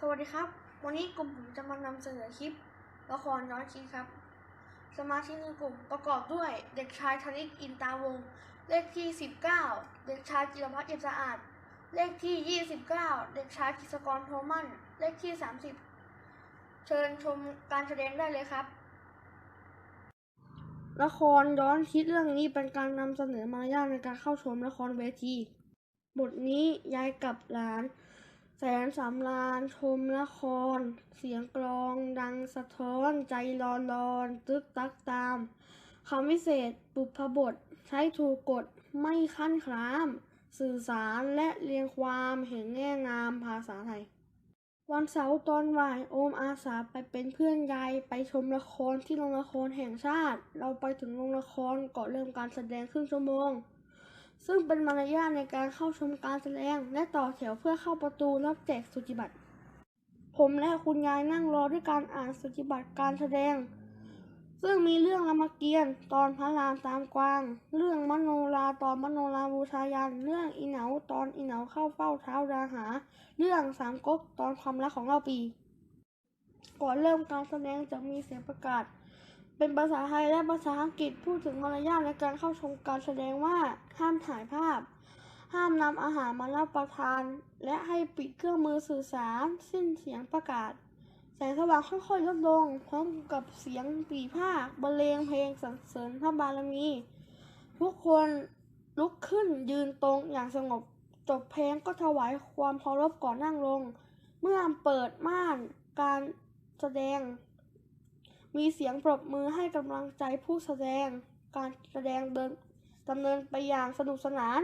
สวัสดีครับ วันนี้กลุ่มผมจะมานำเสนอคลิปละครย้อนชีวิตครับ สมาชิกในกลุ่มประกอบด้วยเด็กชายธนิกอินตาวง เลขที่ 19 เด็กชายจิรพัฒน์เอี่ยมสะอาด เลขที่ 29 เด็กชายกิษกรโทมัน เลขที่ 30 เชิญชมการแสดงได้เลยครับ ละครย้อนคิดเรื่องนี้เป็นการนำเสนอมารยาทในการเข้าชมละครเวที บทนี้ยายกับหลาน แสนสำราญชมละคร เสียงกลองดังสะท้อนใจร้อนรอนตึกตักตามคำวิเศษปุพบท ใช้ถูกกฎไม่ขั้นคราม สื่อสารและเรียงความเห็นแง่งามภาษาไทย วันเสาร์ตอนบ่ายโอมอาสาไปเป็นเพื่อนยายไปชมละครที่โรงละครแห่งชาติ เราไปถึงโรงละครก่อนเริ่มการแสดงครึ่งชั่วโมง ซึ่งเป็นมารยาทในการเข้าชมการแสดง และต่อแถวเพื่อเข้าประตูรับแจกสุจิบัตร ผมและคุณยายนั่งรอด้วยการอ่านสุจิบัตรการแสดง ซึ่งมีเรื่องรามเกียรติ์ตอนพระรามตามกวาง เรื่องมโนราตอนมโนราบูชายัน เรื่องอีเหนาตอนอีเหนาเข้าเฝ้าเท้าดาหา เรื่องสามก๊กตอนความรักของเราปี ก่อนเริ่มการแสดงจะมีเสียงประกาศ เป็นภาษาไทยและภาษาอังกฤษพูดถึงมารยาทในการเข้าชมการแสดงว่า ห้ามถ่ายภาพ ห้ามนำอาหารมารับประทาน และให้ปิดเครื่องมือสื่อสาร สิ้นเสียงประกาศ แสงสว่างค่อยๆลดลง พร้อมกับเสียงปีพาคบรรเลงเพลงสรรเสริญพระบารมี ทุกคนลุกขึ้นยืนตรงอย่างสงบ จบเพลงก็ถวายความเคารพก่อนนั่งลง เมื่อเปิดม่านการแสดง มีเสียงปรบมือให้กำลังใจผู้แสดง การแสดงเดินดำเนินไปอย่างสนุกสนาน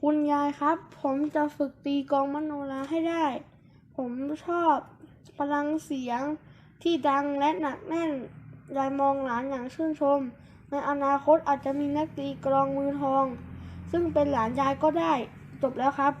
คุณยายครับ ผมจะฝึกตีกองมโนราให้ได้ ผมชอบพลังเสียงที่ดังและหนักแน่น ยายมองหลานอย่างชื่นชม ในอนาคตอาจจะมีนักตีกลองมือทอง ซึ่งเป็นหลานยายก็ได้ จบแล้วครับ